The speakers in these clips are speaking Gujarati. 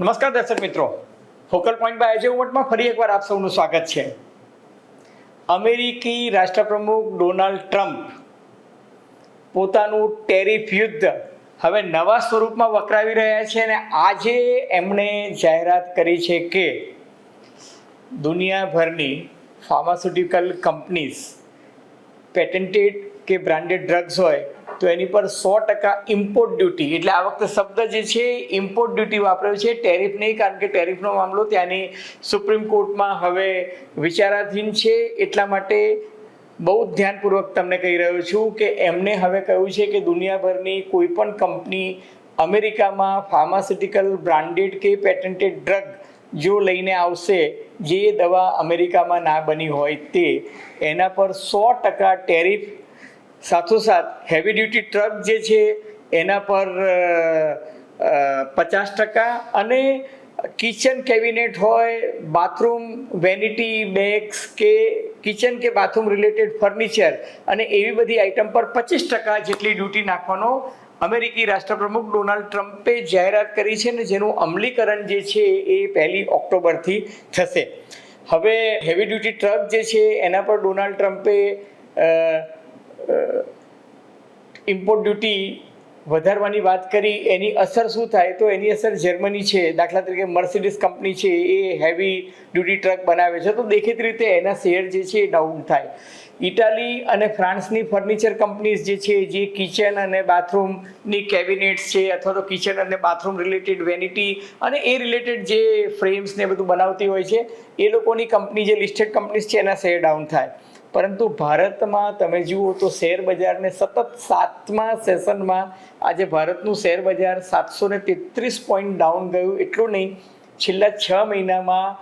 નમસ્કાર દર્શક મિત્રો. ફોકલ પોઈન્ટ બાય અજય ઉમટમાં ફરી એકવાર આપ સૌનું સ્વાગત છે. અમેરિકી રાષ્ટ્રપ્રમુખ ડોનાલ્ડ ટ્રમ્પ પોતાનું ટેરિફ યુદ્ધ હવે નવા સ્વરૂપમાં વકરાવી રહ્યા છે અને આજે એમણે જાહેરાત કરી છે કે દુનિયાભરની ફાર્માસ્યુટિકલ કંપનીઝ પેટન્ટેડ કે બ્રાન્ડેડ ડ્રગ્સ હોય તો એની પર સો ટકા ઇમ્પોર્ટ ડ્યુટી એટલે આ વખતે શબ્દ જે છે ઇમ્પોર્ટ ડ્યુટી વાપર્યો છે. ટેરિફ નહીં, કારણ કે ટેરિફનો મામલો ત્યાંની સુપ્રીમ કોર્ટમાં હવે વિચારાધીન છે. એટલા માટે બહુ ધ્યાનપૂર્વક તમને કહી રહ્યો છું કે એમને હવે કહ્યું છે કે દુનિયાભરની કોઈ પણ કંપની અમેરિકામાં ફાર્માસ્યુટિકલ બ્રાન્ડેડ કે પેટન્ટેડ ડ્રગ જો લઈને આવશે, જે દવા અમેરિકામાં ના બની હોય તે, એના પર સો ટકા ટેરિફ સાથોસાથ હેવી ડ્યુટી ટ્રક જે છે, એના પર પચાસ ટકા અને કિચન કેબિનેટ હોય બાથરૂમ વેનિટી બેગ્સ કે કિચન કે બાથરૂમ રિલેટેડ ફર્નિચર અને એવી બધી આઇટમ પર પચીસ ટકા જેટલી ડ્યુટી નાખવાનો અમેરિકી રાષ્ટ્રપ્રમુખ ડોનાલ્ડ ટ્રમ્પે જાહેરાત કરી છે ને જેનું અમલીકરણ જે છે એ પહેલી ઓક્ટોબરથી થશે. હવે હેવી ડ્યુટી ટ્રક જે છે, એના પર ડોનાલ્ડ ટ્રમ્પે ઇમ્પોર્ટ ડ્યુટી વધારવાની વાત કરી, એની અસર શું થાય? તો એની અસર જર્મની છે, દાખલા તરીકે મર્સિડીઝ કંપની છે, એ હેવી ડ્યુટી ટ્રક બનાવે છે. તો દેખીતી રીતે એના શેર જે છે એ ડાઉન થાય. ઇટાલી અને ફ્રાન્સની ફર્નિચર કંપનીઝ જે છે, જે કિચન અને બાથરૂમની કેબિનેટ્સ છે, અથવા તો કિચન અને બાથરૂમ રિલેટેડ વેનિટી અને એ રિલેટેડ જે ફ્રેમ્સ ને બધું બનાવતી હોય છે, એ લોકોની કંપની જે લિસ્ટેડ કંપનીઝ છે, એના શેર ડાઉન થાય. પરંતુ ભારતમાં તમે જુઓ તો શેર બજારને સતત સાતમા સેશનમાં આજે ભારતનું શેર બજાર સાતસો ને તેત્રીસ પોઈન્ટ ડાઉન ગયું. એટલું નહીં, છેલ્લા છ મહિનામાં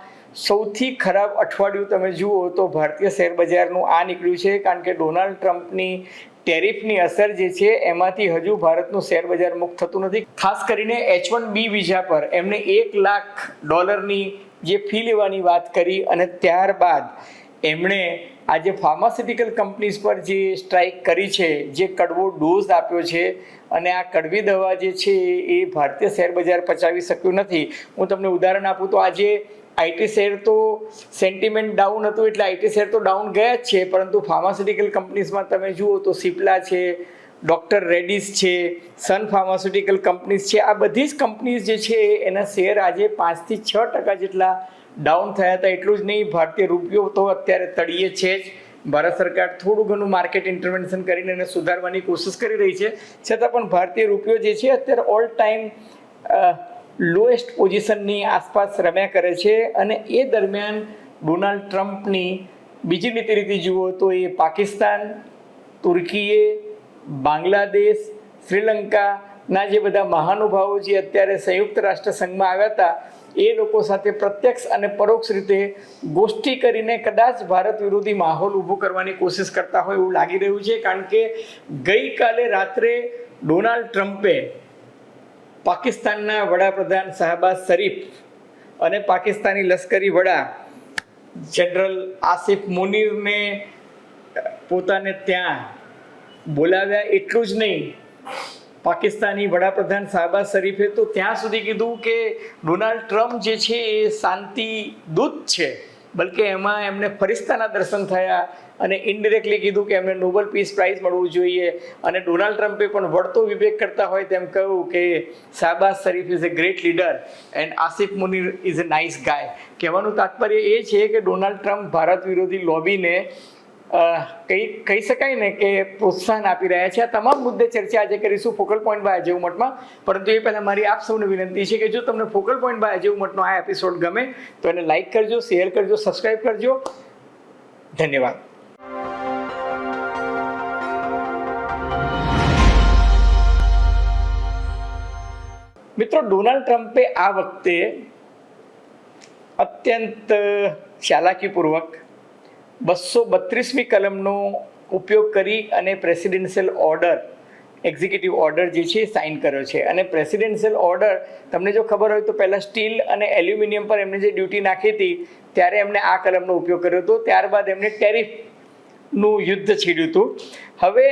સૌથી ખરાબ અઠવાડિયું તમે જુઓ તો ભારતીય શેર બજારનું આ નીકળ્યું છે, કારણ કે ડોનાલ્ડ ટ્રમ્પની ટેરિફની અસર જે છે, એમાંથી હજુ ભારતનું શેર બજાર મુક્ત થતું નથી. ખાસ કરીને એચ વન બી વિઝા પર એમને એક લાખ ડોલરની જે ફી લેવાની વાત કરી અને ત્યારબાદ એમણે આજે ફાર્માસ્યુટિકલ કંપનીઝ પર જે સ્ટ્રાઇક કરી છે, જે કડવો ડોઝ આપ્યો છે, અને આ કડવી દવા જે છે, એ ભારતીય શેર બજાર પચાવી શક્યું નથી. હું તમને ઉદાહરણ આપું તો આજે આઈટી શેર તો સેન્ટિમેન્ટ ડાઉન હતું, એટલે આઈટી શેર તો ડાઉન ગયા જ છે, પરંતુ ફાર્માસ્યુટિકલ કંપનીઝમાં તમે જુઓ તો સિપ્લા છે ડૉક્ટર રેડિસ છે, સન ફાર્માસ્યુટિકલ કંપનીઝ છે, આ બધી જ કંપનીઝ જે છે, એના શેર આજે પાંચથી છ ટકા જેટલા ડાઉન થયા હતા. એટલું જ નહીં, ભારતીય રૂપિયો તો અત્યારે તળિયે છે જ. ભારત સરકાર થોડું ઘણું માર્કેટ ઇન્ટરવેન્શન કરીને એને સુધારવાની કોશિશ કરી રહી છે. છતાં પણ ભારતીય રૂપિયો જે છે, અત્યારે ઓલ ટાઈમ લોએસ્ટ પોઝિશનની આસપાસ રમ્યા કરે છે અને એ દરમિયાન ડોનાલ્ડ ટ્રમ્પની બીજી રીતે રીતે જુઓ તો એ પાકિસ્તાન, તુર્કીએ બાંગ્લાદેશ શ્રીલંકાના જે બધા મહાનુભાવો જે અત્યારે સંયુક્ત રાષ્ટ્ર સંઘમાં આવ્યા હતા, એ લોકો સાથે પ્રત્યક્ષ અને પરોક્ષ રીતે ગોષ્ઠી કરીને કદાચ ભારત વિરોધી માહોલ ઊભો કરવાની કોશિશ કરતા હોય એવું લાગી રહ્યું છે, કારણ કે ગઈકાલે રાત્રે ડોનાલ્ડ ટ્રમ્પે પાકિસ્તાનના વડાપ્રધાન શાહબાઝ શરીફ અને પાકિસ્તાની લશ્કરી વડા જનરલ આસિફ મુનીરને પોતાને ત્યાં બોલાવ્યા એટલું જ નહીં. પાકિસ્તાની વડાપ્રધાન સાહેબા શરીફે તો ત્યાં સુધી કીધું કે ડોનાલ્ડ ટ્રમ્પ જે છે એ શાંતિ દૂત છે, બલકે એમાં એમને ફરિસ્તાના દર્શન થયા અને ઇનડિરેક્ટલી કીધું કે એમને નોબલ પીસ પ્રાઇઝ મળવું જોઈએ અને ડોનાલ્ડ ટ્રમ્પે પણ વળતો વિવેક કરતા હોય તેમ કહ્યું કે Shahbaz Sharif is a great leader and Asif Munir is a nice guy કહેવાનું તાત્પર્ય એ છે કે ડોનાલ્ડ ટ્રમ્પ ભારત વિરોધી લોબીને કહી કહી શકાય ને કે પ્રોત્સાહન આપી રહ્યા છે. આ તમામ મુદ્દે ચર્ચા આજે કરીશું ફોકલ પોઈન્ટ બાય અજય ઉમટમાં પરંતુ એ પહેલાં મારી આપ સૌને વિનંતી છે કે જો તમને ફોકલ પોઈન્ટ બાય અજય ઉમટનો આ એપિસોડ ગમે, તો એને લાઇક કરજો શેર કરજો સબસ્ક્રાઈબ કરજો. ધન્યવાદ. મિત્રો, ડોનાલ્ડ ટ્રમ્પે આ વખતે અત્યંત ચાલાકીપૂર્વક બસો બત્રીસમી કલમનો ઉપયોગ કરી અને પ્રેસિડેન્શિયલ ઓર્ડર, એક્ઝિક્યુટિવ ઓર્ડર જે છે સાઇન કર્યો છે. અને પ્રેસિડેન્શિયલ ઓર્ડર, તમને જો ખબર હોય તો પહેલાં સ્ટીલ અને એલ્યુમિનિયમ પર એમને જે ડ્યુટી નાખી હતી, ત્યારે એમણે આ કલમનો ઉપયોગ કર્યો હતો. ત્યારબાદ એમણે ટેરિફનું યુદ્ધ છીડ્યું હતું. હવે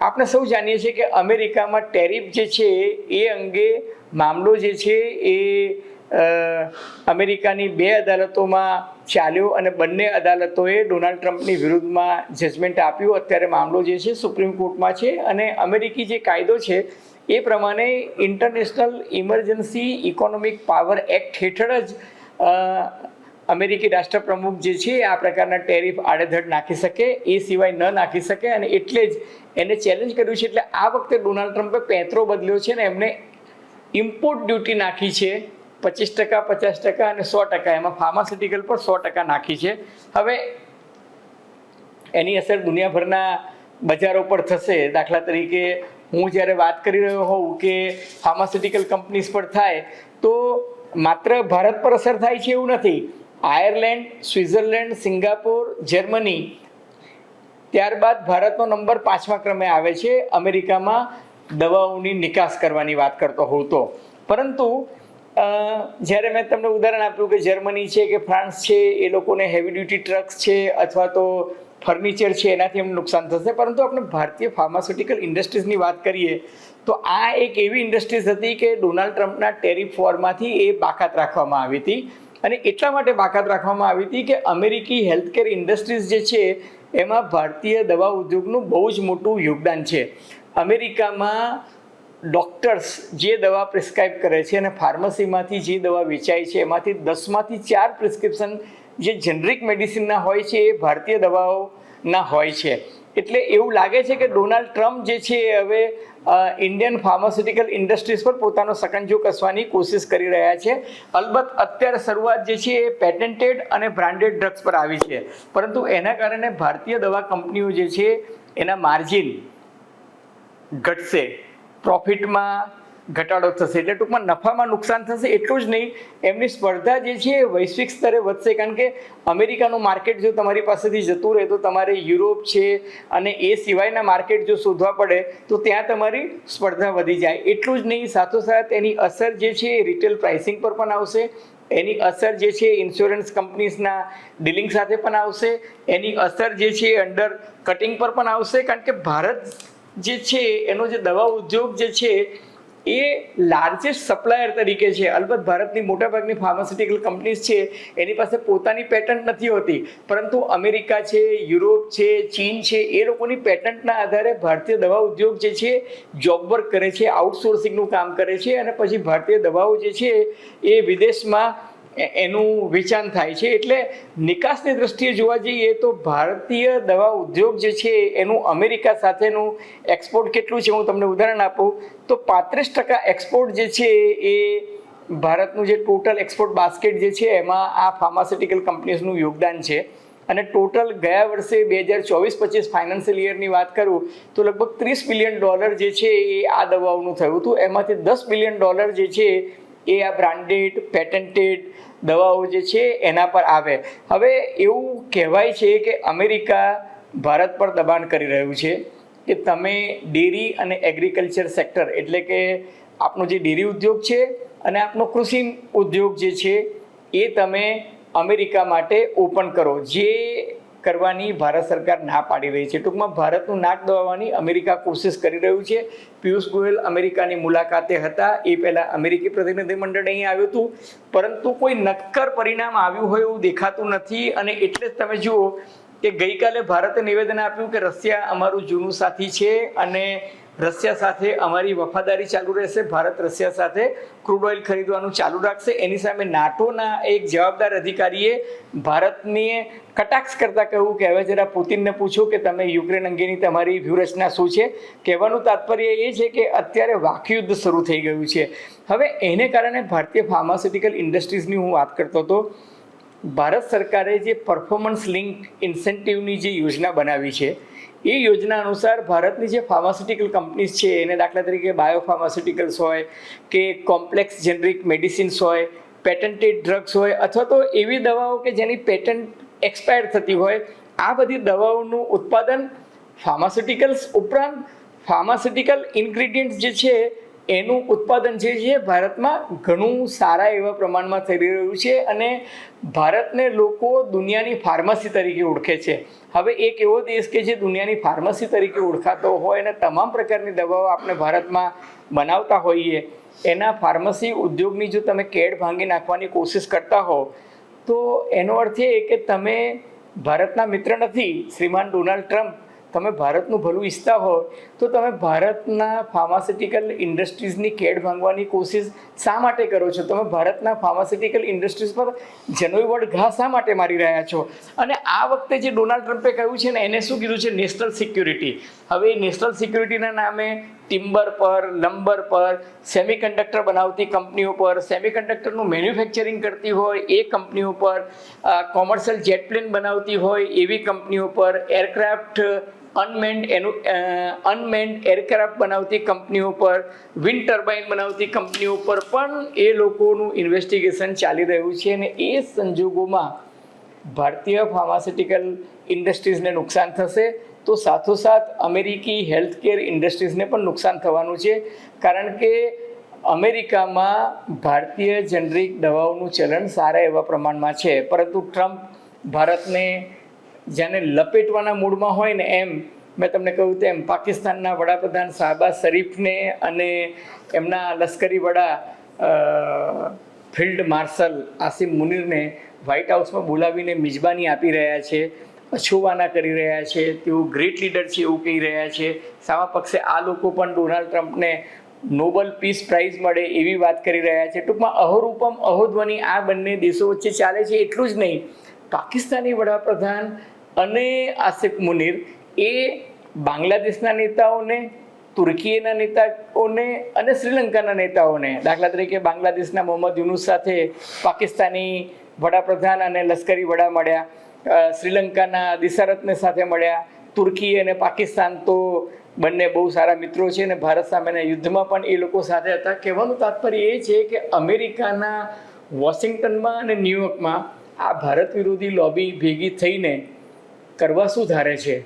આપણે સૌ જાણીએ છીએ કે અમેરિકામાં ટેરિફ જે છે એ અંગે મામલો જે છે એ અમેરિકાની બે અદાલતોમાં ચાલ્યો અને બંને અદાલતોએ ડોનાલ્ડ ટ્રમ્પની વિરુદ્ધમાં જજમેન્ટ આપ્યું. અત્યારે મામલો જે છે સુપ્રીમ કોર્ટમાં છે અને અમેરિકી જે કાયદો છે એ પ્રમાણે international emergency economic power act હેઠળ જ અમેરિકી રાષ્ટ્રપ્રમુખ જે છે આ પ્રકારના ટેરિફ આડેધડ નાખી શકે, એ સિવાય ન નાખી શકે અને એટલે જ એને ચેલેન્જ કર્યું છે. એટલે આ વખતે ડોનાલ્ડ ટ્રમ્પે પેંતરો બદલ્યો છે ને એમને ઇમ્પોર્ટ ડ્યુટી નાખી છે. પચીસ ટકા, પચાસ ટકા અને સો ટકા. એમાં ફાર્માસ્યુટિકલ પર સો ટકા નાખી છે. હવે એની અસર દુનિયાભરના બજારો પર થશે. દાખલા તરીકે હું જ્યારે વાત કરી રહ્યો હોઉં કે ફાર્માસ્યુટિકલ કંપનીઝ પર થાય, તો માત્ર ભારત પર અસર થાય છે એવું નથી. આયર્લેન્ડ, સ્વિટ્ઝરલેન્ડ, સિંગાપોર, જર્મની ત્યારબાદ ભારતનો નંબર પાંચમા ક્રમે આવે છે. અમેરિકામાં દવાઓની નિકાસ કરવાની વાત કરતો હોઉં તો. પરંતુ જ્યારે મેં તમને ઉદાહરણ આપ્યું કે જર્મની છે કે ફ્રાન્સ છે, એ લોકોને હેવી ડ્યુટી ટ્રક્સ છે અથવા તો ફર્નિચર છે, એનાથી એમને નુકસાન થશે. પરંતુ આપણે ભારતીય ફાર્માસ્યુટિકલ ઇન્ડસ્ટ્રીઝની વાત કરીએ, તો આ એક એવી ઇન્ડસ્ટ્રીઝ હતી કે ડોનાલ્ડ ટ્રમ્પના ટેરિફ વોરમાંથી એ બાકાત રાખવામાં આવી હતી. અને એટલા માટે બાકાત રાખવામાં આવી હતી કે અમેરિકી હેલ્થકેર ઇન્ડસ્ટ્રીઝ જે છે, એમાં ભારતીય દવા ઉદ્યોગનું બહુ જ મોટું યોગદાન છે. અમેરિકામાં ડૉક્ટર્સ જે દવા પ્રિસ્ક્રાઇબ કરે છે અને ફાર્મસીમાંથી જે દવા વેચાય છે, એમાંથી દસમાંથી ચાર પ્રિસ્ક્રિપ્શન જે જનરિક મેડિસિનના હોય છે, એ ભારતીય દવાઓના હોય છે. એટલે એવું લાગે છે કે ડોનાલ્ડ ટ્રમ્પ જે છે, એ હવે ઇન્ડિયન ફાર્માસ્યુટિકલ ઇન્ડસ્ટ્રીઝ પર પોતાનો સકંજો કસવાની કોશિશ કરી રહ્યા છે. અલબત્ત અત્યારે શરૂઆત જે છે, એ પેટેન્ટેડ અને બ્રાન્ડેડ ડ્રગ્સ પર આવી છે. પરંતુ એના કારણે ભારતીય દવા કંપનીઓ જે છે, એના માર્જિન ઘટશે. પ્રોફિટમાં ઘટાડો થશે. એટલે ટૂંકમાં નફામાં નુકસાન થશે એટલું જ નહીં, એમની સ્પર્ધા જે છે એ વૈશ્વિક સ્તરે વધશે. કારણ કે અમેરિકાનું માર્કેટ જો તમારી પાસેથી જતું રહે, તો તમારે યુરોપ છે અને એ સિવાયના માર્કેટ જો શોધવા પડે, તો ત્યાં તમારી સ્પર્ધા વધી જાય. એટલું જ નહીં, સાથોસાથ એની અસર જે છે એ રિટેલ પ્રાઇસિંગ પર પણ આવશે. એની અસર જે છે ઇન્સ્યોરન્સ કંપનીઝના ડીલિંગ સાથે પણ આવશે. એની અસર જે છે અંડર કટિંગ પર પણ આવશે. કારણ કે ભારત જે છે, એનો જે દવા ઉદ્યોગ જે છે, એ લાર્જેસ્ટ સપ્લાયર તરીકે છે. અલબત્ત ભારતની મોટાભાગની ફાર્માસ્યુટિકલ કંપનીઝ છે, એની પાસે પોતાની પેટન્ટ નથી હોતી. પરંતુ અમેરિકા છે, યુરોપ છે, ચીન છે, એ લોકોની પેટન્ટના આધારે ભારતીય દવા ઉદ્યોગ જે છે જોબ વર્ક કરે છે આઉટસોર્સિંગનું કામ કરે છે અને પછી ભારતીય દવાઓ જે છે, એ વિદેશમાં એનું વેચાણ થાય છે. એટલે નિકાસની દ્રષ્ટિએ જોવા જઈએ તો ભારતીય દવા ઉદ્યોગ જે છે, એનું અમેરિકા સાથેનું એક્સપોર્ટ કેટલું છે, હું તમને ઉદાહરણ આપું. તો પાંત્રીસ ટકા એક્સપોર્ટ જે છે, એ ભારતનું જે ટોટલ એક્સપોર્ટ બાસ્કેટ જે છે, એમાં આ ફાર્માસ્યુટિકલ કંપનીઝનું યોગદાન છે. અને ટોટલ ગયા વર્ષે બે હજાર ચોવીસ પચીસ ફાઇનાન્શિયલ યરની વાત કરું, તો લગભગ ત્રીસ બિલિયન ડોલર જે છે, એ આ દવાઓનું થયું હતું. એમાંથી દસ બિલિયન ડોલર જે છે એ આ બ્રાન્ડેડ પેટન્ટેડ દવાઓ જે છે એના પર આવે. હવે એવું કહેવાય છે કે અમેરિકા ભારત પર દબાણ કરી રહ્યું છે કે તમે ડેરી અને એગ્રીકલ્ચર સેક્ટર એટલે કે આપણો જે ડેરી ઉદ્યોગ છે અને આપણો કૃષિ ઉદ્યોગ જે છે એ તમે અમેરિકા માટે ઓપન કરો. જે કરવાની ભારત સરકાર ના પાડી રહી છે. ટૂંકમાં ભારતનું નાક દબાવવાની અમેરિકા કોશિશ કરી રહ્યું છે. પિયુષ ગોયલ અમેરિકાની મુલાકાતે હતા. એ પહેલાં અમેરિકી પ્રતિનિધિમંડળ અહીં આવ્યું હતું. પરંતુ કોઈ નક્કર પરિણામ આવ્યું હોય એવું દેખાતું નથી. અને એટલે જ તમે જુઓ કે ગઈકાલે ભારતે નિવેદન આપ્યું કે રશિયા અમારું જૂનું સાથી છે. અને રશિયા સાથે અમારી વફાદારી ચાલુ રહેશે. ભારત રશિયા સાથે ક્રૂડ ઓઇલ ખરીદવાનું ચાલુ રાખશે. એની સામે નાટોના એક જવાબદાર અધિકારીએ ભારતની કટાક્ષ કરતા કહ્યું. કે હવે જરા પુતિનને પૂછો કે તમે યુક્રેન અંગેની તમારી વ્યૂહરચના શું છે? કહેવાનું તાત્પર્ય એ છે કે અત્યારે વાકયુદ્ધ શરૂ થઈ ગયું છે. હવે એને કારણે ભારતીય ફાર્માસ્યુટિકલ ઇન્ડસ્ટ્રીઝની હું વાત કરતો હતો, ભારત સરકારે જે પરફોર્મન્સ લિંક ઇન્સેન્ટિવની જે યોજના બનાવી છે એ યોજના અનુસાર ભારતની જે ફાર્માસ્યુટિકલ કંપનીઝ છે, એને દાખલા તરીકે બાયો ફાર્માસ્યુટિકલ્સ હોય કે કોમ્પ્લેક્સ જેનરિક મેડિસિન્સ હોય પેટન્ટેડ ડ્રગ્સ હોય, અથવા તો એવી દવાઓ કે જેની પેટન્ટ એક્સપાયર થતી હોય, આ બધી દવાઓનું ઉત્પાદન ફાર્માસ્યુટિકલ્સ ઉપરાંત ફાર્માસ્યુટિકલ ઇન્ગ્રીડિયન્ટ્સ જે છે એનું ઉત્પાદન જે છે ભારતમાં ઘણું સારા એવા પ્રમાણમાં થઈ રહ્યું છે અને ભારતને લોકો દુનિયાની ફાર્મસી તરીકે ઓળખે છે. હવે એક એવો દેશ કે જે દુનિયાની ફાર્મસી તરીકે ઓળખાતો હોય અને તમામ પ્રકારની દવાઓ આપણે ભારતમાં બનાવતા હોઈએ, એના ફાર્મસી ઉદ્યોગની જો તમે કેડ ભાંગી નાખવાની કોશિશ કરતા હો, તો એનો અર્થ એ કે તમે ભારતના મિત્ર નથી, શ્રીમાન ડોનાલ્ડ ટ્રમ્પ તમે ભારતનું ભલું ઈચ્છતા હો તો તમે ભારતના ફાર્માસ્યુટિકલ ઇન્ડસ્ટ્રીઝની કેડ ભાંગવાની કોશિશ શા માટે કરો છો? તમે ભારતના ફાર્માસ્યુટિકલ ઇન્ડસ્ટ્રીઝ પર જનોઈ વડ ઘા શા માટે મારી રહ્યા છો? અને આ વખતે જે ડોનાલ્ડ ટ્રમ્પે કહ્યું છે ને, એને શું કીધું છે? National security. હવે નેશનલ સિક્યુરિટીના નામે ટિમ્બર પર, લંબર પર, સેમિકન્ડક્ટર બનાવતી કંપનીઓ પર, સેમિકન્ડક્ટરનું મેન્યુફેક્ચરિંગ કરતી હોય, એ કંપનીઓ પર કોમર્શિયલ જેટ પ્લેન બનાવતી હોય, એવી કંપનીઓ પર, એરક્રાફ્ટ, અનમેન્ડ એનું અનમેન્ડ એરક્રાફ્ટ બનાવતી કંપનીઓ પર, વિન્ડ ટર્બાઇન બનાવતી કંપનીઓ પર પણ એ લોકોનું ઇન્વેસ્ટિગેશન ચાલી રહ્યું છે અને એ સંજોગોમાં ભારતીય ફાર્માસ્યુટિકલ ઇન્ડસ્ટ્રીઝને નુકસાન થશે, તો સાથોસાથ અમેરિકી હેલ્થ કેર ઇન્ડસ્ટ્રીઝને પણ નુકસાન થવાનું છે. કારણ કે અમેરિકામાં ભારતીય જનરિક દવાઓનું ચલણ સારા એવા પ્રમાણમાં છે. પરંતુ ટ્રમ્પ ભારતને જેને લપેટવાના મૂડમાં હોય ને એમ, મેં તમને કહ્યું તેમ, પાકિસ્તાનના વડાપ્રધાન સાબા શરીફને અને એમના લશ્કરી વડા ફિલ્ડ માર્શલ આસિમ મુનીરને વ્હાઇટ હાઉસમાં બોલાવીને મિજબાની આપી રહ્યા છે, અછુવાના કરી રહ્યા છે, તેઓ ગ્રેટ લીડર છે એવું કહી રહ્યા છે. સામા પક્ષે આ લોકો પણ ડોનાલ્ડ ટ્રમ્પને નોબલ પીસ પ્રાઇઝ મળે એવી વાત કરી રહ્યા છે. ટૂંકમાં અહોરૂપમ, અહોધ્વની આ બંને દેશો વચ્ચે ચાલે છે એટલું જ નહીં. પાકિસ્તાની વડાપ્રધાન અને આસિફ મુનિર એ બાંગ્લાદેશના નેતાઓને તુર્કીના નેતાઓને અને શ્રીલંકાના નેતાઓને. દાખલા તરીકે બાંગ્લાદેશના મોહમ્મદ યુનુસ સાથે પાકિસ્તાની વડાપ્રધાન અને લશ્કરી વડા મળ્યા. શ્રીલંકાના દિશારથને સાથે મળ્યા. તુર્કી અને પાકિસ્તાન તો બંને બહુ સારા મિત્રો છે અને ભારત સામેના યુદ્ધમાં પણ એ લોકો સાથે હતા. કહેવાનું તાત્પર્ય એ છે કે અમેરિકાના વોશિંગ્ટનમાં અને ન્યુયોર્કમાં આ ભારત વિરોધી લોબી ભેગી થઈને કરવા શું ધારે છે.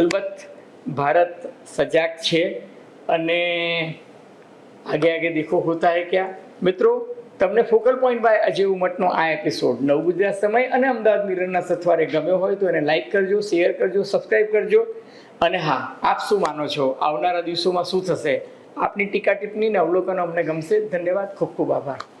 અલબત્ત ભારત સજાગ છે અને આગે આગે દેખો હોતા હે ક્યાં? મિત્રો, તમને ફોકલ પોઈન્ટ બાય અજય ઉમટનો આ એપિસોડ નવ ગુજરાત સમય અને અમદાવાદ મિરરના સથવારે ગમ્યો હોય તો એને લાઈક કરજો શેર કરજો સબસ્ક્રાઈબ કરજો. અને હા, આપ શું માનો છો? આવનારા દિવસોમાં શું થશે? આપની ટીકા ટિપ્પણી ને અવલોકનો અમને ગમશે. ધન્યવાદ, ખૂબ ખૂબ આભાર.